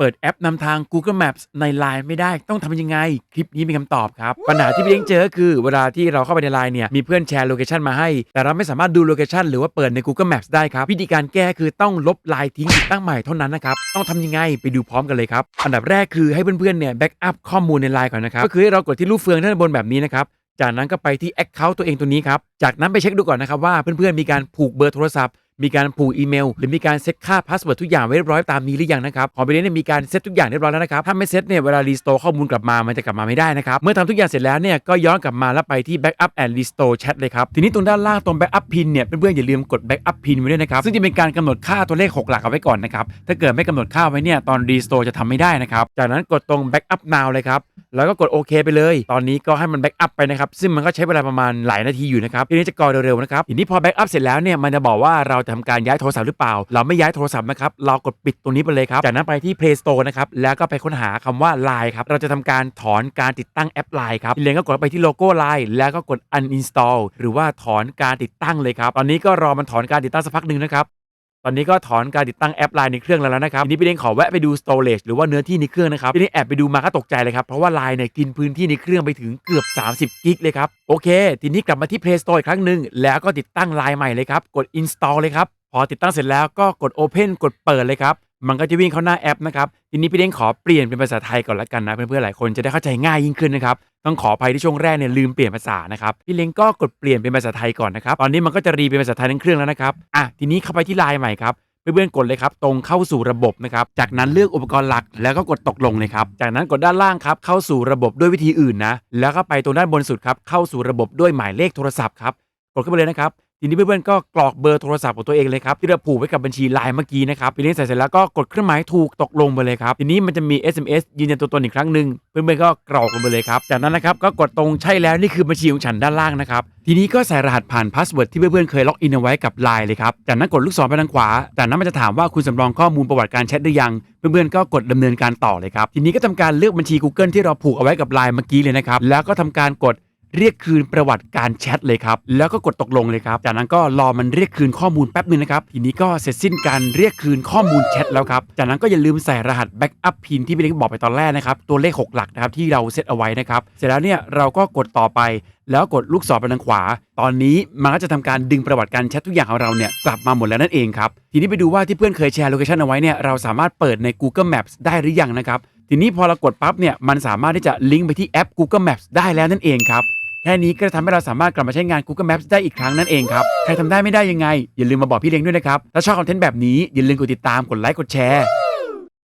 เปิดแอปนำทาง Google Maps ใน Line ไม่ได้ต้องทำยังไง คลิปนี้มีคำตอบครับ ปัญหาที่พี่เล้งเจอคือ เวลาที่เราเข้าไปใน Line เนี่ยมีเพื่อนแชร์โลเคชันมาให้ แต่เราไม่สามารถดูโลเคชันหรือว่าเปิดใน Google Maps ได้ครับ วิธีการแก้คือต้องลบไลน์ทิ้งติดตั้งใหม่เท่านั้นนะครับ ต้องทำยังไงไปดูพร้อมกันเลยครับ อันดับแรกคือให้เพื่อนๆเนี่ยแบ็กอัพข้อมูลใน Line ก่อนนะครับก็คือให้เรากดที่รูปเฟืองด้านบนแบบนี้นะครับจากนั้นก็ไปที่ Account ตัวเองตัวนี้ครับจากนั้นไปเช็คดูก่อนนะครับว่าเพื่อนๆมีการผูกเบอร์โทรศัพท์ มีการผูกอีเมล หรือมีการเซตค่าพาสเวิร์ดทุกอย่างไว้เรียบร้อยตามนี้หรือยังนะครับของไปเล่นเนี่ยมีการเซตทุกอย่างเรียบร้อยแล้วนะครับถ้าไม่เซตเนี่ยเวลารีสโตร์ข้อมูลกลับมามันจะกลับมาไม่ได้นะครับเมื่อทำทุกอย่างเสร็จแล้วเนี่ยก็ย้อนกลับมาแล้วไปที่ Backup and Restore Chat เลยครับทีนี้ตรงด้านล่างตรง Backup Pin เนี่ยเพื่อนๆอย่าลืมกด Backup Pin ไว้ด้วยนะครับซึ่งจะเป็นการกำหนดค่าตัวเลข 6 หลักเอาไว้ก่อนนะครับถ้าเกิดไม่กำหนดค่าไว้เนี่ยตอน Restore จะทำไม่ได้นะครับจากนั้นกดตรง Backup Now เลยครับ แล้วก็กดโอเคไปเลย ตอนนี้ก็ให้มันแบ็กอัพไปนะครับ ซึ่งมันก็ใช้เวลาประมาณหลายนาทีอยู่นะครับทีนี้จะกรอเร็วๆนะครับทีนี้พอแบ็กอัพเสร็จแล้วเนี่ยมันจะบอกว่าเราจะทำการย้ายโทรศัพท์หรือเปล่า เราไม่ย้ายโทรศัพท์นะครับเรากดปิดตรงนี้ไปเลยครับจากนั้นไปที่ Play Store นะครับแล้วก็ไปค้นหาคำว่า Line ครับเราจะทำการถอนการติดตั้งแอป Line ครับทีนี้ก็กดไปที่โลโก้ Line แล้วก็กด uninstall หรือว่าถอนการติดตั้งเลยครับตอนนี้ก็รอมันถอนการติดตั้งสักพักหนึ่งนะครับ ตอนนี้ก็ถอนการติดตั้งแอปไลน์ในเครื่องแล้วนะครับ ทีนี้พี่เด้งขอแวะไปดูสโตรเลจหรือว่าเนื้อที่ในเครื่องนะครับทีนี้แอบไปดูมาก็ตกใจเลยครับ เพราะว่าไลน์เนี่ยกินพื้นที่ในเครื่องไปถึงเกือบ 30 กิกเลยครับ โอเค ทีนี้กลับมาที่ Play Store อีกครั้งหนึ่งแล้วก็ติดตั้งไลน์ใหม่เลยครับ กด install เลยครับ พอติดตั้งเสร็จแล้วก็กด Open กดเปิดเลยครับ มันก็จะวิ่งเข้าหน้าแอปนะครับ ทีนี้พี่เล้งขอเปลี่ยนเป็นภาษาไทยก่อนละกันนะ เพื่อนๆหลายคนจะได้เข้าใจง่ายยิ่งขึ้นนะครับ ต้องขออภัยที่ช่วงแรกเนี่ยลืมเปลี่ยนภาษานะครับ พี่เล้งก็กดเปลี่ยนเป็นภาษาไทยก่อนนะครับ ตอนนี้มันก็จะรีเป็นภาษาไทยทั้งเครื่องแล้วนะครับ อะ ทีนี้เข้าไปที่ไลน์ใหม่ครับ เพื่อนๆกดเลยครับ ตรงเข้าสู่ระบบนะครับ จากนั้นเลือกอุปกรณ์หลัก แล้วก็กดตกลงเลยครับ จากนั้นกดด้านล่างครับ เข้าสู่ระบบด้วยวิธีอื่นนะ แล้วก็ไปตรงด้านบนสุดครับ เข้าสู่ระบบด้วยหมายเลขโทรศัพท์ครับ กดเข้าไปเลยนะครับ ทีนี้เพื่อนๆก็กรอกเบอร์โทรศัพท์ของตัวเองเลยครับที่เราผูกไว้กับบัญชีไลน์เมื่อกี้นะครับพี่เลี้ใส่เสร็จแล้วก็กดเครื่องหมายถูกตกลงไปเลยครับทีนี้มันจะมี SMS ยืนยันตัวตนอีกครั้งหนึ่งเพื่อนๆก็กรอกลงไปเลยครับจากนั้นนะครับก็กดตรงใช่แล้วนี่คือบัญชีของฉันด้านล่างนะครับทีนี้ก็ใส่รหัสผ่านพาสเวิร์ดที่เพื่อนๆเคยล็อกอินเอาไว้กับ Line เลยครับจากนั้นกดลูกศรไปทางขวาจากนั้นมันจะถามว่าคุณสำรองข้อมูลประวัติการแชทหรือยังเพื่อนๆก็กดดำเนินการต่อเลยครับทีนี้ก็ทำการเลือกบัญชี Google ที่เราผูกเอาไว้กับ Line เมื่อกี้เลยนะครับแล้วก็ทำการกด เรียกคืนประวัติการแชทเลยครับ แล้วก็กดตกลงเลยครับ จากนั้นก็รอมันเรียกคืนข้อมูลแป๊บนึงนะครับ ทีนี้ก็เสร็จสิ้นการเรียกคืนข้อมูลแชทแล้วครับ จากนั้นก็อย่าลืมใส่รหัสแบ็กอัพพินที่พี่เล็กบอกไปตอนแรกนะครับ ตัวเลข 6 หลักนะครับที่เราเซตเอาไว้นะครับ เสร็จแล้วเนี่ยเราก็กดต่อไป แล้วกดลูกศรไปทางขวา ตอนนี้มันก็จะทำการดึงประวัติการแชททุกอย่างของเราเนี่ยกลับมาหมดแล้วนั่นเองครับ ทีนี้ไปดูว่าที่เพื่อนเคยแชร์โลเคชันเอาไว้เนี่ยเราสามารถเปิดใน Google Maps ได้หรือยังนะครับทีนี้พอเรากดปั๊บเนี่ยมันสามารถที่จะลิงก์ไปที่แอป Google Maps ได้แล้วนั่นเองครับ แค่นี้ก็จะทำให้เราสามารถกลับมาใช้งาน Google Maps ได้อีกครั้งนั่นเองครับ ใครทำได้ไม่ได้ยังไง อย่าลืมมาบอกพี่เล้งด้วยนะครับ ถ้าชอบคอนเทนต์แบบนี้อย่าลืมกดติดตามกดไลค์กดแชร์